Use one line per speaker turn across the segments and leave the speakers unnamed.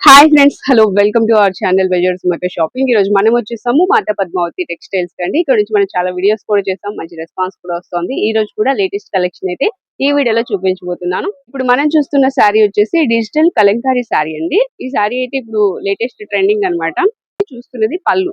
Hi friends hello welcome to our channel వెజర్స్ మత shopping ఈ రోజు మనం వచ్చేసాము మాత పద్మావతి టెక్స్టైల్స్ కండి ఇక్కడ నుంచి మనం చాలా వీడియోస్ కూడా చేసాం మంచి రెస్పాన్స్ కూడా వస్తుంది. ఈ రోజు కూడా లేటెస్ట్ కలెక్షన్ అయితే ఈ వీడియోలో చూపించబోతున్నాను. ఇప్పుడు మనం చూస్తున్న శారీ వచ్చేసి డిజిటల్ కలంకారీ శారీ అండి. ఈ శారీ అయితే ఇప్పుడు లేటెస్ట్ ట్రెండింగ్ అన్నమాట. చూస్తున్నది పళ్ళు.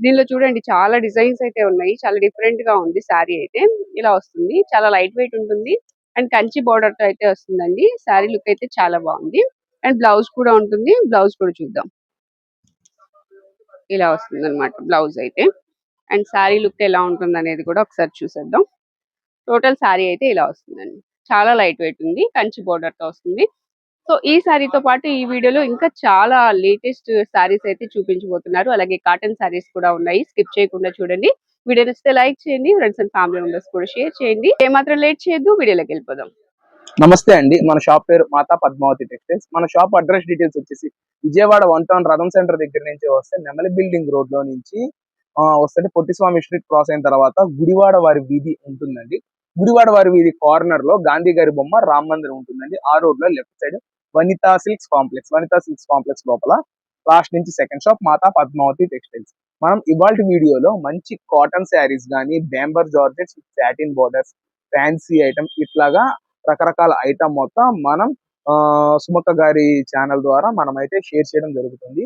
దీనిలో చూడండి చాలా డిజైన్స్ అయితే ఉన్నాయి. చాలా డిఫరెంట్గా ఉంది శారీ అయితే. ఇలా వస్తుంది. చాలా లైట్ వెయిట్ ఉంటుంది. అండ్ కంచి బార్డర్తో అయితే వస్తుందండి. శారీ లుక్ అయితే చాలా బాగుంది. అండ్ బ్లౌజ్ కూడా ఉంటుంది. బ్లౌజ్ కూడా చూద్దాం. ఇలా వస్తుంది అనమాట బ్లౌజ్ అయితే. అండ్ శారీ లుక్ ఎలా ఉంటుంది అనేది కూడా ఒకసారి చూసేద్దాం. టోటల్ శారీ అయితే ఇలా వస్తుందండి. చాలా లైట్ వెయిట్ ఉంది. కంచి border తో వస్తుంది. సో ఈ శారీతో పాటు ఈ వీడియోలో ఇంకా చాలా లేటెస్ట్ శారీస్ అయితే చూపించబోతున్నారు. అలాగే కాటన్ శారీస్ కూడా ఉన్నాయి. స్కిప్ చేయకుండా చూడండి. వీడియో నచ్చితే లైక్ చేయండి. ఫ్రెండ్స్ అండ్ ఫ్యామిలీ మెంబర్స్ కూడా షేర్ చేయండి. ఏమాత్రం లేట్ చేయొద్దు. వీడియోలోకి వెళ్ళిపోదాం.
నమస్తే అండి. మన షాప్ పేరు మాతా పద్మావతి టెక్స్టైల్స్. మన షాప్ అడ్రస్ డీటెయిల్స్ వచ్చేసి విజయవాడ వన్ టౌన్ రథం సెంటర్ దగ్గర నుంచి వస్తే నెమలి బిల్డింగ్ రోడ్లో నుంచి వస్తే పొట్టిస్వామి స్ట్రీట్ క్రాస్ అయిన తర్వాత గుడివాడ వారి వీధి ఉంటుందండి. గుడివాడ వారి వీధి కార్నర్లో గాంధీ గారి బొమ్మ రామ్ మందిరం ఉంటుందండి. ఆ రోడ్లో left side Vanitha silks complex. Vanitha silks complex లోపల లాస్ట్ నుంచి second shop Mata Padmavathi textiles. మనం ఇవాళ వీడియోలో మంచి కాటన్ శారీస్ కానీ bemberg georgettes satin borders fancy item ఇట్లాగా రకరకాల ఐటమ్ మొత్తం మనం ఆ, సుమక్క గారి ఛానల్ ద్వారా మనం అయితే షేర్ చేయడం జరుగుతుంది.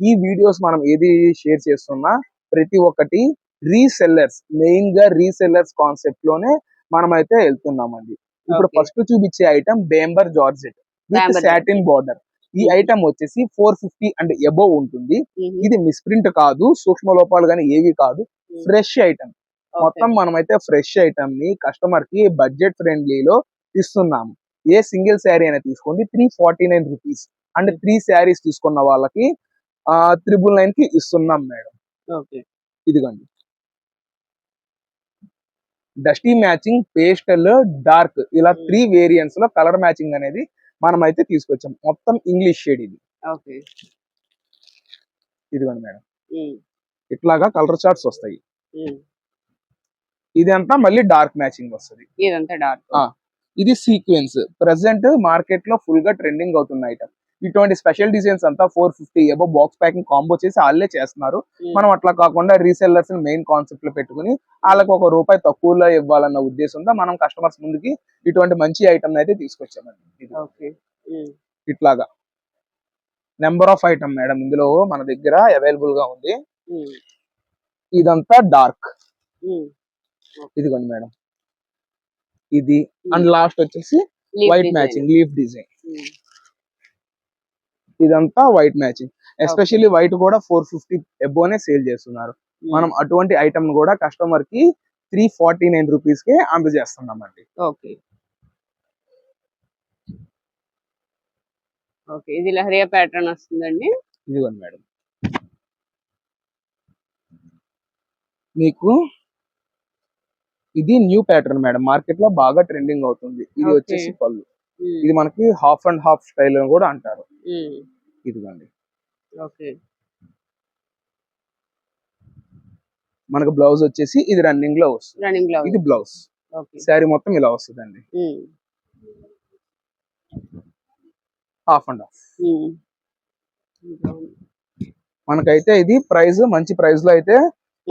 ఈ వీడియోస్ మనం ఏది షేర్ చేస్తున్నా ప్రతి ఒక్కటి రీసెల్లర్స్ మెయిన్గా రీసెల్లర్స్ కాన్సెప్ట్లోనే మనం అయితే వెళ్తున్నామండి. ఇప్పుడు. ఫస్ట్ చూపించే item bemberg georgette with satin border ఈ ఐటమ్ వచ్చేసి ఫోర్ ఫిఫ్టీ అండ్ ఎబోవ్ ఉంటుంది.
మ్మ్.
ఇది మిస్ప్రింట్ కాదు సూక్ష్మ లోపాలు కానీ ఏవి కాదు ఫ్రెష్ ఐటమ్
Okay.
మొత్తం మనమైతే ఫ్రెష్ ఐటమ్ని కస్టమర్కి బడ్జెట్ ఫ్రెండ్లీలో ఇస్తున్నాము. ఏ సింగిల్ శారీ అయినా తీసుకోండి. Three forty nine rupees. And three saris తీసుకున్న వాళ్ళకి త్రిబుల్ నైన్కి ఇస్తున్నాం మేడం.
ఓకే.
ఇదిగోండి. డస్టీ మ్యాచింగ్ పేస్టల్ డార్క్ ఇలా. త్రీ వేరియంట్స్లో కలర్ మ్యాచింగ్ అనేది మనం అయితే తీసుకొచ్చాం. మొత్తం ఇంగ్లీష్ షేడ్ ఇది.
ఓకే.
ఇదిగోండి మేడం. ఇట్లాగా కలర్ చార్ట్స్ వస్తాయి.
మ్మ్.
ఇది అంతా మళ్ళీ డార్క్ మ్యాచింగ్ వస్తుంది.
ఇదంతా డార్క్.
ఇది సీక్వెన్స్ ప్రెసెంట్ మార్కెట్లో ఫుల్గా ట్రెండింగ్ అవుతున్న ఐటమ్ ఇటువంటి స్పెషల్ డిజైన్స్ అంతా four fifty above box packing combo చేసి వాళ్ళే చేస్తున్నారు. మనం అట్లా కాకుండా రీసెల్లర్స్ మెయిన్ కాన్సెప్ట్లో పెట్టుకుని వాళ్ళకి ఒక రూపాయి తక్కువలో ఇవ్వాలన్న ఉద్దేశంతో మనం కస్టమర్స్ ముందుకి ఇటువంటి మంచి ఐటమ్ అయితే తీసుకొచ్చామండి.
మ్మ్.
ఇట్లాగా. నెంబర్ ఆఫ్ ఐటమ్ మేడం ఇందులో మన దగ్గర అవైలబుల్గా ఉంది.
మ్మ్.
ఇదంతా డార్క్. ఇదిగోండి మేడం. ఇది. అండ్
మ్మ్.
లాస్ట్ వచ్చేసి వైట్. Matching leaf design. ఇదంతా వైట్ మ్యాచింగ్ ఎస్పెషల్లీ వైట్ కూడా ఫోర్ ఫిఫ్టీ ఎబోనే సేల్ చేస్తున్నారు. మనం అటువంటి ఐటమ్ కూడా కస్టమర్కి త్రీ ఫార్టీ నైన్ రూపీస్కి అందజేస్తున్నామండి.
ఓకే ఓకే ఇది లహరియా ప్యాటర్న్ వస్తుందండి.
ఇదిగోండి మేడం. మీకు ఇది న్యూ ప్యాటర్న్ మేడం. మార్కెట్లో బాగా ట్రెండింగ్ అవుతుంది. ఇది. వచ్చేసి పళ్ళు. ఇది మనకి హాఫ్ అండ్ హాఫ్ స్టైల్ అని కూడా అంటారు. ఇదిగోండి. మనకు బ్లౌజ్ వచ్చేసి ఇది రన్నింగ్లో వస్తుంది. ఇది బ్లౌజ్. శారీ మొత్తం ఇలా వస్తుందండి. Half and half. మనకైతే ఇది ప్రైస్ మంచి ప్రైస్లో అయితే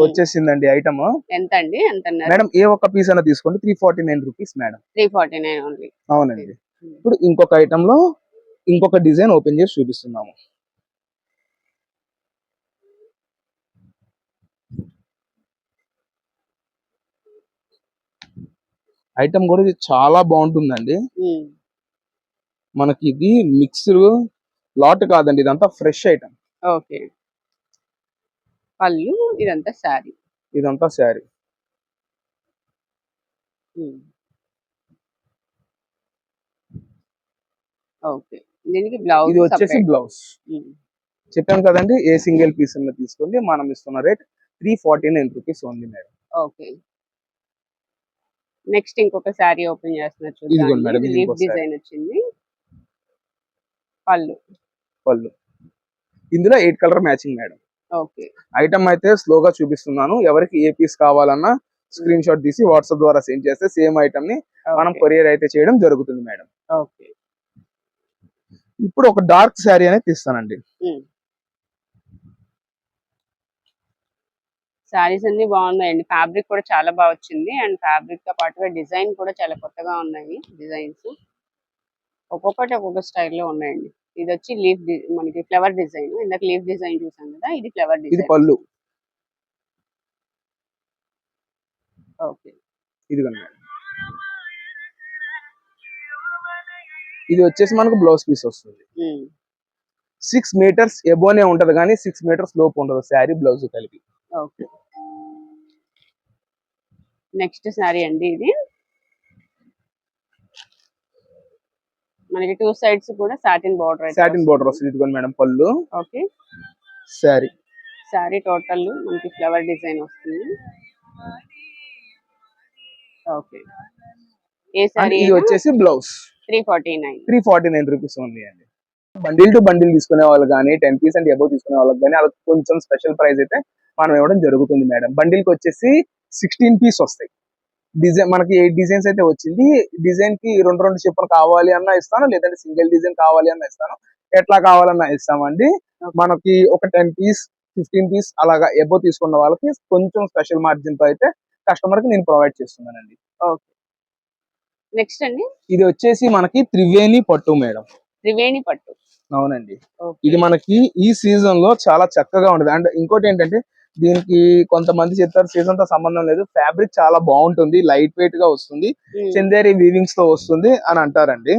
వచ్చేసిందండి ఐటమ్.
ఎంత అండి ఎంత
మేడం ఏ ఒక్క పీస్ అయినా తీసుకోండి. Three forty nine rupees madam.
Three forty nine only
అవునండి. ఇప్పుడు ఇంకొక ఐటమ్లో ఇంకొక డిజైన్ ఓపెన్ చేసి చూపిస్తున్నాము. ఐటమ్ కూడా ఇది చాలా బాగుంటుందండి. మనకి ఇది మిక్స్డ్ లాట్ కాదండి ఇదంతా ఫ్రెష్ ఐటమ్
ఓకే. పళ్ళు ఇదంతా శారీ.
ఇదంతా శారీ.
ఓకే. దీనికి బ్లౌజ్
ఇది వచ్చేసి బ్లౌజ్. చెప్పాను కదండి ఏ సింగిల్ పీస్ అన్న తీసుకోండి మనం ఇస్తున్న rate three forty nine rupees only madam.
Okay. Next ఇంకొక శారీ ఓపెన్ చేస్తున్నారు లీఫ్. డిజైన్ వచ్చింది. పళ్ళు.
పళ్ళు. ఇందులో eight colour matching madam. Item అయితే స్లోగా చూపిస్తున్నాను. ఎవరికి ఏ పీస్ కావాలన్నా స్క్రీన్ షాట్ తీసి వాట్సాప్ ద్వారా సెండ్ చేస్తే సేమ్ ఐటమ్ని మనం కొరియర్ అయితే చేయడం జరుగుతుంది మేడం.
ఓకే.
ఇప్పుడు ఒక డార్క్ శారీ అనేది తీస్తానండి.
శారీస్ అన్ని బాగున్నాయండి. ఫ్యాబ్రిక్ కూడా చాలా బాగా వచ్చింది. అండ్ ఫ్యాబ్రిక్తో పాటుగా డిజైన్ కూడా చాలా కొత్తగా ఉన్నాయి డిజైన్స్ ఒక్కొక్కటి ఒక్కొక్క స్టైల్లో ఉన్నాయండి. ఇది వచ్చి లీఫ్ మనకి ఫ్లవర్ డిజైన్. ఇందాక లీఫ్ డిజైన్ చూసాం కదా ఇది ఫ్లవర్
ఇది
డిజైన్.
పళ్ళు.
ఓకే.
మేడం ఇది వచ్చేసి మనకు బ్లౌజ్ పీస్ వస్తుంది. సిక్స్ మీటర్స్ ఎబోనే ఉంటది కానీ సిక్స్ మీటర్స్ లోపు ఉండదు. శారీ బ్లౌజ్ కలిపి.
ఓకే. నెక్స్ట్ శారీ అండి ఇది. మనకి టూ సైడ్స్ కూడా సాటిన్ బార్డర్
సాటిన్ బోర్డర్ వస్తుంది. ఇదిగోండి మేడం పళ్ళు.
ఓకే
శారీ
శారీ టోటల్ మనకి ఫ్లవర్ డిజైన్ వస్తుంది. ఓకే ఏ శారీ
ఇది వచ్చేసి blouse
three forty nine
three forty nine rupees only అండి. బండిల్ టు బండిల్ తీసుకునే వాళ్ళు కానీ టెన్ పీస్ అండ్ అబౌవ్ తీసుకునే వాళ్ళకి కానీ వాళ్ళకి కొంచెం స్పెషల్ ప్రైస్ అయితే మనం ఇవ్వడం జరుగుతుంది మేడం. బండిల్కి వచ్చేసి సిక్స్టీన్ పీస్ వస్తాయి. డిజైన్ మనకి ఎయిట్ డిజైన్స్ అయితే వచ్చింది డిజైన్కి రెండు రెండు చెప్పులు కావాలి అన్నా ఇస్తాను లేదంటే సింగిల్ డిజైన్ కావాలి అన్నా ఇస్తాను. ఎట్లా కావాలన్నా ఇస్తామండి. మనకి ఒక టెన్ పీస్ ఫిఫ్టీన్ పీస్ అలాగా ఎబో తీసుకున్న వాళ్ళకి కొంచెం స్పెషల్ మార్జిన్తో అయితే కస్టమర్కి నేను ప్రొవైడ్ చేస్తున్నానండి.
ఓకే. నెక్స్ట్ అండి?
ఇది వచ్చేసి మనకి త్రివేణి పట్టు మేడం.
త్రివేణి పట్టు.
అవునండి. ఇది మనకి ఈ సీజన్లో చాలా చక్కగా ఉంటది. అండ్ ఇంకోటి ఏంటంటే దీనికి కొంతమంది చెప్తారు సీజన్తో సంబంధం లేదు ఫ్యాబ్రిక్ చాలా బాగుంటుంది లైట్ వెయిట్గా వస్తుంది. చందేరి వీవింగ్స్తో వస్తుంది అని అంటారండి.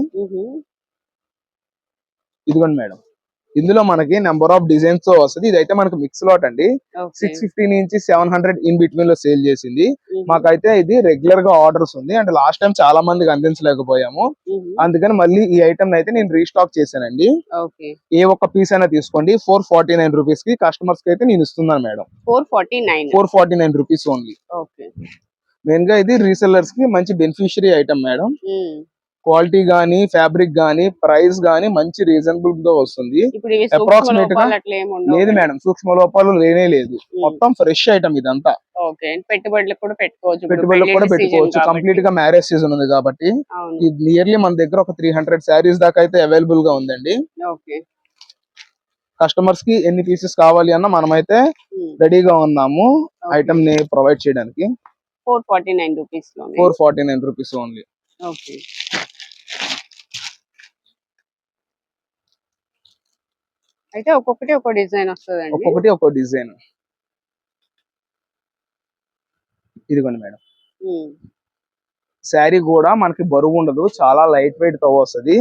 ఇదిగోండి మేడం ఇందులో మనకి నెంబర్ ఆఫ్ డిజైన్స్తో వస్తుంది. ఇదైతే మనకి మిక్స్ లాట్ అండి. సిక్స్ ఫిఫ్టీ నుంచి సెవెన్ హండ్రెడ్ ఇన్ బిట్వీన్లో సేల్ చేసింది.
Mhm.
మాకైతే ఇది రెగ్యులర్గా ఆర్డర్స్ ఉంది. అండ్ లాస్ట్ టైం చాలా మందికి అందించలేకపోయాము.
Mhm.
అందుకని మళ్ళీ ఈ ఐటమ్ అయితే నేను రీస్టాక్ చేశానండి. ఏ ఒక్క పీస్ అయినా తీసుకోండి. ఫోర్ ఫార్టీ నైన్ రూపీస్కి కస్టమర్స్కి అయితే నేను ఇస్తున్నాను madam.
Four forty nine
four forty nine rupees only మెయిన్గా ఇది రీసెల్లర్స్కి మంచి beneficiary item madam.
Hmm.
Quality గానీ ఫ్యాబ్రిక్ గానీ ప్రైస్ గానీ మంచి రీజనబుల్తో వస్తుంది. Approximate గా లేదు మేడం సూక్ష్మ లోపాలు లేనే లేదు. మొత్తం ఫ్రెష్ ఐటమ్ ఇదంతా.
ఓకే పెట్టుబడులకు కూడా పెట్టుకోవచ్చు
పెట్టుబడులకు కూడా పెట్టుకోవచ్చు. కంప్లీట్గా మ్యారేజ్ సీజన్ ఉంది కాబట్టి నియర్లీ మన దగ్గర ఒక త్రీ హండ్రెడ్ శారీస్ దాకా అయితే అవైలబుల్గా ఉందండి. కస్టమర్స్కి ఎన్ని పీసెస్ కావాలి అన్న మనమైతే రెడీగా ఉన్నాము. ఐటమ్ని ప్రొవైడ్ చేయడానికి.
Four forty nine rupees
four forty nine rupees only
okay. అయితే ఒక్కొక్కటి ఒక్కో డిజైన్ వస్తుందండి.
ఒక్కొక్కటి ఒక్కో డిజైన్. ఇదిగోండి మేడం. శారీ కూడా మనకి బరువు ఉండదు చాలా లైట్ వెయిట్తో వస్తుంది.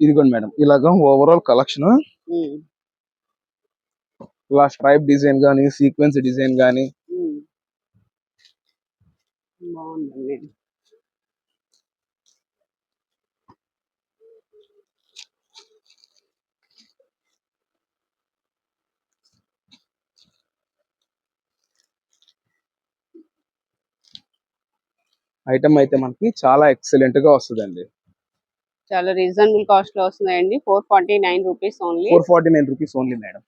ఇదిగోండి మేడం ఇలాగ ఓవరాల్ కలెక్షన్ ఇలా స్ట్రైప్ డిజైన్ గానీ సీక్వెన్స్ డిజైన్ గానీ.
బాగుందండి.
ఐటమ్ అయితే మనకి చాలా ఎక్సలెంట్గా వస్తుందండి.
చాలా రీజనబుల్ కాస్ట్లో వస్తున్నాయండి. Four forty nine rupees only.
Four forty nine rupees only madam.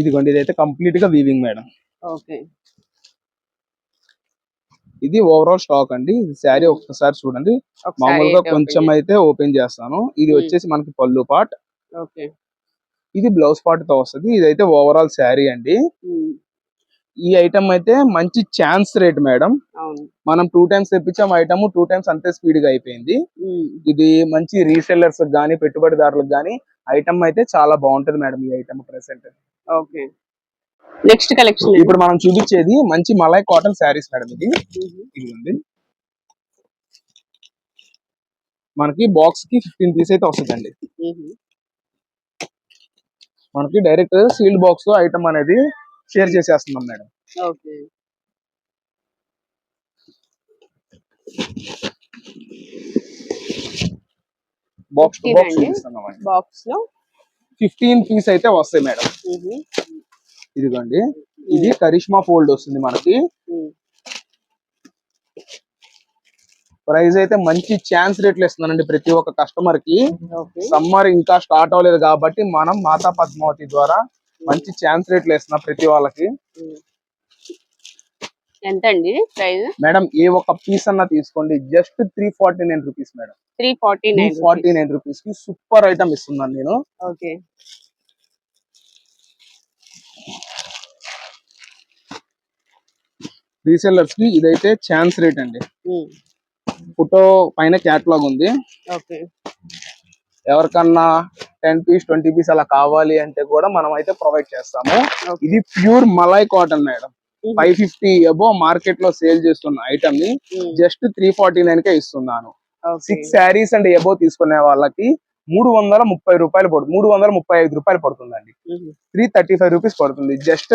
ఇదిగోండి ఇదైతే కంప్లీట్గా వీవింగ్ మేడం.
ఓకే.
ఇది ఓవరాల్ స్టాక్ అండి. ఇది శారీ ఒక్కసారి చూడండి. మామూలుగా కొంచెం అయితే ఓపెన్ చేస్తాను. ఇది. వచ్చేసి మనకి పళ్ళు పార్ట్
ఓకే.
ఇది బ్లౌజ్ పార్ట్తో వస్తుంది. ఇదైతే ఓవరాల్ శారీ అండి. ఈ ఐటమ్ అయితే మంచి ఛాన్స్ రేట్ మేడం మనం టూ టైమ్స్ తెప్పించాం ఐటమ్ టూ టైమ్స్ అంతే స్పీడ్గా అయిపోయింది. ఇది మంచి రీసెల్లర్స్ గానీ పెట్టుబడిదారులకు గానీ ఐటమ్ అయితే చాలా బాగుంటది మేడం ఈ item present
okay. Next collection
ఇప్పుడు మనం చూపించేది మంచి మలై కాటన్ శారీస్ మేడం ఇది. ఇదిగోండి. మనకి బాక్స్కి ఫిఫ్టీన్ పీస్ అయితే వస్తుందండి. మనకి డైరెక్ట్ సీల్డ్ బాక్స్లో ఐటమ్ అనేది షేర్ చేసేస్తున్నాం madam.
Okay.
Box to
15
box
బాక్స్లో?
ఫిఫ్టీన్ పీస్ అయితే వస్తాయి మేడం. ఇదిగోండి. ఇది కరిష్మా ఫోల్డ్ వస్తుంది మనకి. ప్రైస్ అయితే మంచి ఛాన్స్ రేట్లు ఇస్తున్నానండి ప్రతి ఒక్క
కస్టమర్కి.
సమ్మర్ ఇంకా స్టార్ట్ అవ్వలేదు కాబట్టి మనం మాతా పద్మావతి ద్వారా మంచి ఛాన్స్ రేట్లు వేస్తున్నా ప్రతి వాళ్ళకి.
ఎంత అండి ప్రైస్
మేడం ఏ ఒక్క పీస్ అన్నా తీసుకోండి. Just three forty nine rupees madam.
Three forty nine
forty nine రూపీస్కి సూపర్ ఐటమ్ ఇస్తున్నాను నేను.
ఓకే.
రీసెల్లర్స్కి ఇదైతే ఛాన్స్ రేట్ అండి. ఫోటో పైన క్యాటలాగ్ ఉంది. ఎవరికన్నా టెన్ పీస్ ట్వంటీ పీస్ అలా కావాలి అంటే కూడా మనం అయితే ప్రొవైడ్ చేస్తాము. ఇది pure malai cotton madam. Five fifty above మార్కెట్లో సేల్ చేస్తున్న ఐటమ్ని జస్ట్ త్రీ ఫార్టీ నైన్ కే ఇస్తున్నాను సిక్స్ శారీస్ అండ్ ఎబో తీసుకునే వాళ్ళకి మూడు వందల ముప్పై రూపాయలు పడుతుంది మూడు వందల ముప్పై ఐదు రూపాయలు పడుతుందండి. త్రీ థర్టీ ఫైవ్ రూపీస్ పడుతుంది. జస్ట్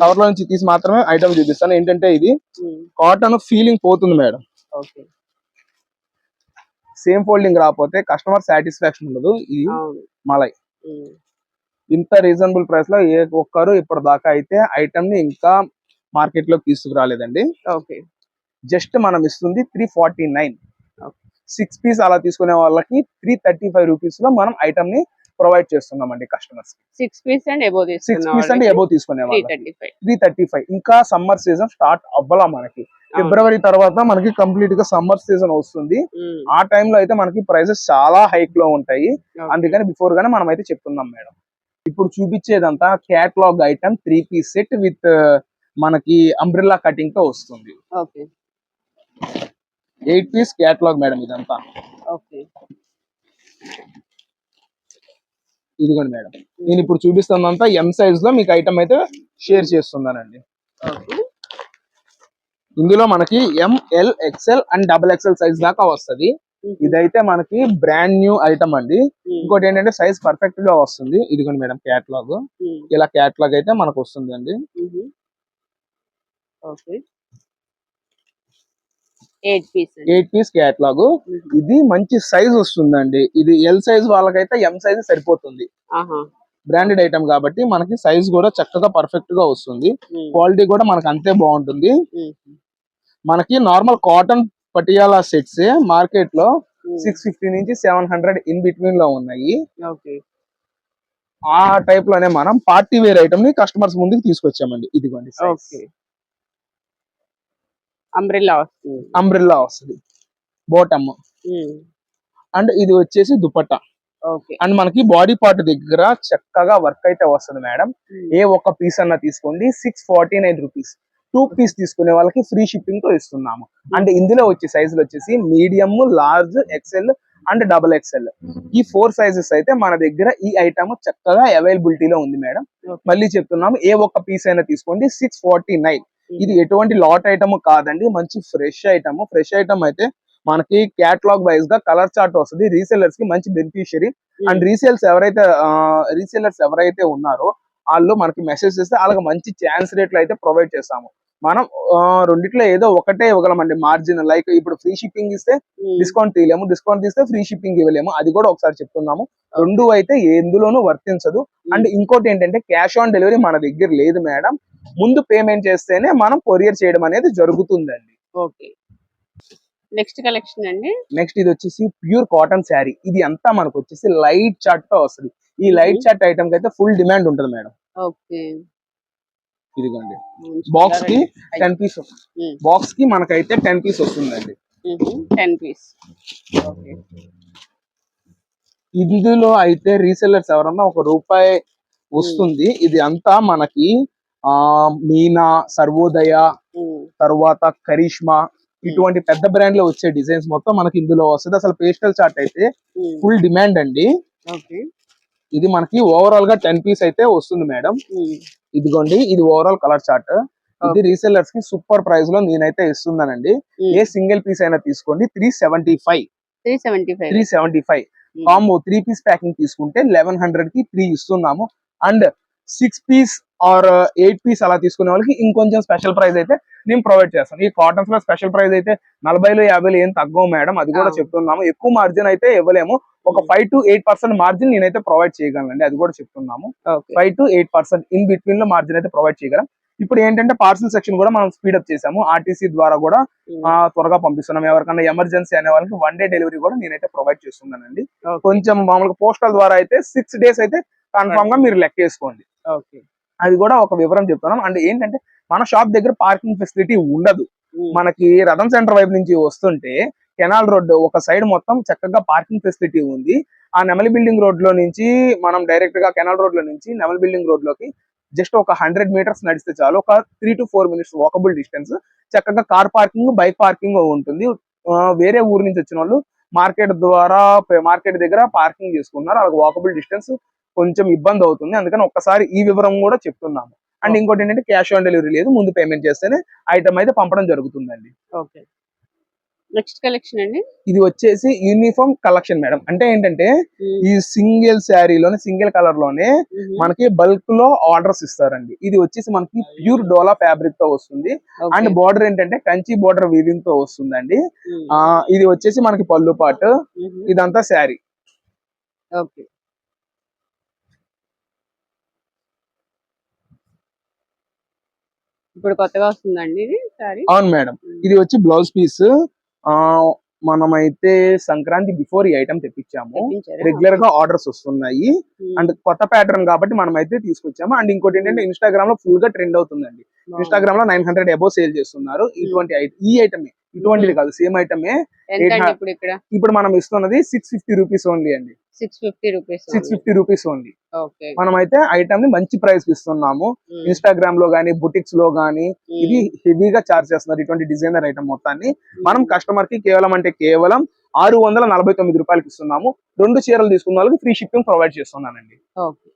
కవర్లో నుంచి తీసి మాత్రమే ఐటమ్ చూపిస్తాను. ఏంటంటే ఇది కాటన్ ఫీలింగ్ పోతుంది మేడం.
ఓకే.
సేమ్ ఫోల్డింగ్ రాకపోతే కస్టమర్ సాటిస్ఫాక్షన్ ఉండదు. ఇది
అవును.
మలై. ఇంత రీజనబుల్ ప్రైస్లో ఏ ఒక్కరు ఇప్పటిదాకా అయితే ఐటమ్ని ఇంకా మార్కెట్లోకి తీసుకురాలేదండి.
ఓకే.
జస్ట్ మనం ఇస్తుంది three forty nine. Six piece అలా తీసుకునే వాళ్ళకి త్రీ థర్టీ ఫైవ్ రూపీస్లో మనం ఐటమ్ని ప్రొవైడ్ చేస్తున్నామండి customers
six piece and above
six piece above తీసుకునే
త్రీ థర్టీ ఫైవ్.
ఇంకా సమ్మర్ సీజన్ స్టార్ట్ అవ్వాలా మనకి. ఫిబ్రవరి తర్వాత మనకి కంప్లీట్గా సమ్మర్ సీజన్ వస్తుంది. ఆ టైంలో అయితే మనకి ప్రైసెస్ చాలా హైక్లో ఉంటాయి అందుకని బిఫోర్ గానే మనం అయితే చెప్తున్నాం మేడం. ఇప్పుడు చూపించేదంతా catalogue item three piece set with మనకి అంబ్రిల్లా కటింగ్తో వస్తుంది ఎయిట్ పీస్ క్యాట్లాగ్ మేడం ఇదంతా.
ఓకే.
ఇదిగోండి మేడం. నేను ఇప్పుడు చూపిస్తున్నంతా ఎం సైజ్లో మీకు ఐటమ్ అయితే షేర్ చేస్తున్నానండి. ఇందులో మనకి M L XL and double XL size దాకా వస్తది. ఇదైతే మనకి బ్రాండ్ న్యూ ఐటమ్ అండి. ఇంకోటి ఏంటంటే సైజ్ పర్ఫెక్ట్గా వస్తుంది. ఇదిగోండి మేడం క్యాట్లాగ్ ఇలా క్యాట్లాగ్ అయితే మనకు వస్తుంది అండి
ఓకే. ఎయిట్ పీస్
క్యాట్లాగ్ ఇది మంచి సైజ్ వస్తుందండి. ఇది ఎల్ సైజ్ వాళ్ళకైతే ఎం సైజ్ సరిపోతుంది. బ్రాండెడ్ ఐటమ్ కాబట్టి మనకి సైజ్ కూడా చక్కగా పర్ఫెక్ట్గా వస్తుంది. క్వాలిటీ కూడా మనకి అంతే బాగుంటుంది. మనకి నార్మల్ కాటన్ పటియాలా సెట్స్ మార్కెట్లో సిక్స్ ఫిఫ్టీ నుంచి సెవెన్ హండ్రెడ్ ఇన్ బిట్వీన్లో ఉన్నాయి. ఆ టైప్లోనే మనం పార్టీ వేర్ ఐటమ్ని కస్టమర్స్ ముందుకు తీసుకొచ్చామండి. ఇదిగోండి
అంబ్రెల్లా వస్తుంది.
అంబ్రిల్లా వస్తుంది. బోటమ్ అండ్ ఇది వచ్చేసి దుపట్టా.
ఓకే
అండ్ మనకి బాడీ పార్ట్ దగ్గర చక్కగా వర్క్ అయితే వస్తుంది మేడం ఏ ఒక్క పీస్ అన్న తీసుకోండి. Six forty nine rupees two piece తీసుకునే వాళ్ళకి ఫ్రీ షిప్పింగ్తో ఇస్తున్నాము. అండ్ ఇందులో వచ్చే సైజులు వచ్చేసి medium large XL and double XL ఈ ఫోర్ సైజెస్ అయితే మన దగ్గర ఈ ఐటమ్ చక్కగా అవైలబిలిటీలో ఉంది మేడం. మళ్ళీ చెప్తున్నాము ఏ ఒక్క పీస్ అయినా తీసుకోండి. సిక్స్ ఫార్టీ నైన్ ఇది ఎటువంటి లాట్ ఐటమ్ కాదండి. మంచి ఫ్రెష్ ఐటమ్ ఫ్రెష్ ఐటమ్ అయితే మనకి క్యాటలాగ్ వైజ్గా కలర్ చార్ట్ వస్తుంది. రీసెలర్స్కి మంచి బెనిఫిషియరీ అండ్ రీసేల్స్ ఎవరైతే రీసేలర్స్ ఎవరైతే ఉన్నారో వాళ్ళు మనకి మెసేజ్ చేస్తే వాళ్ళకి మంచి ఛాన్స్ రేట్లు అయితే ప్రొవైడ్ చేస్తాము. మనం రెండిట్లో ఏదో ఒకటే ఇవ్వగలమండి. మార్జిన్ లైక్ ఇప్పుడు ఫ్రీ షిప్పింగ్ ఇస్తే డిస్కౌంట్ తీయలేము. డిస్కౌంట్ తీస్తే ఫ్రీ షిప్పింగ్ ఇవ్వలేము. అది కూడా ఒకసారి చెప్తున్నాము. రెండు అయితే ఎందులోనూ వర్తించదు. అండ్ ఇంకోటి ఏంటంటే క్యాష్ ఆన్ డెలివరీ మన దగ్గర లేదు మేడం ముందు పేమెంట్ చేస్తేనే మనం కొరియర్ చేయడం అనేది జరుగుతుందండి.
ఓకే. నెక్స్ట్ కలెక్షన్ అండి.
నెక్స్ట్ ఇది వచ్చేసి ప్యూర్ కాటన్ శారీ ఇది అంతా మనకు వచ్చేసి లైట్ చార్ట్తో వస్తుంది. ఈ లైట్ చార్ట్ ఐటమ్కి అయితే ఫుల్ డిమాండ్ ఉంటుంది మేడం.
ఓకే.
ఇదిగోండి. బాక్స్కి టెన్ పీస్
Hmm.
బాక్స్కి మనకైతే టెన్ పీస్ వస్తుందండి.
టెన్ పీస్ ఓకే
ఇందులో అయితే రీసెల్లర్స్ ఎవరన్నా ఒక రూపాయి వస్తుంది. ఇది అంతా మనకి ఆ మీనా సర్వోదయ తర్వాత కరిష్మా ఇటువంటి పెద్ద బ్రాండ్లో వచ్చే డిజైన్స్ మొత్తం మనకి ఇందులో వస్తుంది. అసలు పేస్టల్ చార్ట్ అయితే ఫుల్ డిమాండ్ అండి. ఇది మనకి ఓవరాల్గా టెన్ పీస్ అయితే వస్తుంది మేడం. ఇదిగోండి ఇది ఓవరాల్ కలర్ చార్ట్. ఇది రీసెల్లర్స్కి సూపర్ ప్రైస్లో నేనైతే ఇస్తున్నానండి. ఏ సింగిల్ పీస్ అయినా తీసుకోండి. Three seventy five.
Three seventy five.
Three seventy five. Combo three piece packing తీసుకుంటే లెవెన్ హండ్రెడ్కి త్రీ ఇస్తున్నాము. And six piece or eight piece అలా తీసుకునే వాళ్ళకి ఇంకొంచెం స్పెషల్ ప్రైస్ అయితే నేను ప్రొవైడ్ చేస్తాను. ఈ కాటన్స్లో స్పెషల్ ప్రైస్ అయితే నలభైలో యాభైలో ఏం తగ్గవు మేడం. అది కూడా. చెప్తున్నాము. ఎక్కువ మార్జిన్ అయితే ఇవ్వలేము. ఒక five to eight percent margin నేనైతే ప్రొవైడ్ చేయగలను అది కూడా చెప్తున్నాము. Five to eight percent in బిట్వీన్లో margin అయితే ప్రొవైడ్ చేయగలం. ఇప్పుడు ఏంటంటే పార్సల్ సెక్షన్ కూడా మనం స్పీడప్ చేసాము ఆర్టీసీ ద్వారా కూడా ఆ, త్వరగా పంపిస్తున్నాం ఎవరికన్నా ఎమర్జెన్సీ అనే వాళ్ళకి వన్ డే డెలివరీ కూడా నేనైతే ప్రొవైడ్ చేస్తున్నానండి. కొంచెం మామూలుగా పోస్టల్ ద్వారా అయితే సిక్స్ డేస్ అయితే కన్ఫర్మ్గా మీరు లెక్క వేసుకోండి
ఓకే.
అది కూడా ఒక వివరం చెప్తున్నాం అండ్ ఏంటంటే మన షాప్ దగ్గర పార్కింగ్ ఫెసిలిటీ ఉండదు. మనకి రథం సెంటర్ వైపు నుంచి వస్తుంటే కెనాల్ రోడ్ ఒక సైడ్ మొత్తం చక్కగా పార్కింగ్ ఫెసిలిటీ ఉంది. ఆ నెమలి బిల్డింగ్ రోడ్లో నుంచి మనం డైరెక్ట్గా కెనాల్ రోడ్లో నుంచి నెమలి బిల్డింగ్ రోడ్లోకి జస్ట్ ఒక హండ్రెడ్ మీటర్స్ నడిస్తే చాలు. ఒక three two four minutes walkable distance. చక్కగా కార్ పార్కింగ్ బైక్ పార్కింగ్ ఉంటుంది. వేరే ఊరు నుంచి వచ్చిన వాళ్ళు మార్కెట్ ద్వారా మార్కెట్ దగ్గర పార్కింగ్ చేసుకున్నారు వాకబుల్ డిస్టెన్స్ కొంచెం ఇబ్బంది అవుతుంది. అందుకని ఒక్కసారి ఈ వివరం కూడా చెప్తున్నాము. అండ్ ఇంకోటి ఏంటంటే క్యాష్ ఆన్ డెలివరీ లేదు. ముందు పేమెంట్ చేస్తేనే ఐటమ్ అయితే పంపడం జరుగుతుందండి.
ఓకే. నెక్స్ట్ కలెక్షన్ అండి.
ఇది వచ్చేసి యూనిఫామ్ కలెక్షన్ మేడం. అంటే ఏంటంటే. ఈ సింగిల్ శారీలోనే సింగిల్
కలర్లోనే.
మనకి బల్క్లో ఆర్డర్స్ ఇస్తారండి. ఇది వచ్చేసి మనకి ప్యూర్ డోలా ఫ్యాబ్రిక్తో వస్తుంది. అండ్ బార్డర్ ఏంటంటే కంచి బార్డర్ వీవింగ్తో వస్తుందండి ఇది వచ్చేసి మనకి పళ్ళు పాటు. ఇదంతా శారీ.
ఓకే. ఇప్పుడు కొత్తగా వస్తుందండి ఇది సారీ.
అవును మేడం. ఇది వచ్చి బ్లౌజ్ పీస్. ఆ మనమైతే సంక్రాంతి బిఫోర్ ఈ ఐటమ్ తెప్పించాము. రెగ్యులర్గా ఆర్డర్స్ వస్తున్నాయి. అండ్ కొత్త ప్యాటర్న్ కాబట్టి మనం అయితే తీసుకొచ్చాము. అండ్ ఇంకోటి ఏంటంటే ఇన్స్టాగ్రామ్లో ఫుల్గా ట్రెండ్ అవుతుందండి. ఇన్స్టాగ్రామ్లో నైన్ హండ్రెడ్ అబౌవ్ సేల్ చేస్తున్నారు. ఇటువంటి ఈ ఐటమే. ఇటువంటిది కాదు సేమ్ ఐటమే.
ఇప్పుడు
మనం ఇస్తున్నది సిక్స్ ఫిఫ్టీ రూపీస్ ఓన్లీ అండి.
Six fifty rupees
six fifty rupees only మనం అయితే ఐటమ్ని మంచి ప్రైస్ ఇస్తున్నాము. ఇన్స్టాగ్రామ్లో గానీ బుటిక్స్లో గానీ ఇది హెవీగా చార్జ్ చేస్తున్నారు ఇటువంటి డిజైనర్ ఐటమ్ మొత్తాన్ని. మనం కస్టమర్కి కేవలం అంటే కేవలం ఆరు వందల నలభై తొమ్మిది రూపాయలకి ఇస్తున్నాము. రెండు చీరలు తీసుకున్న వాళ్ళకి ఫ్రీ షిప్పింగ్ ప్రొవైడ్ చేస్తున్నానండి.
ఓకే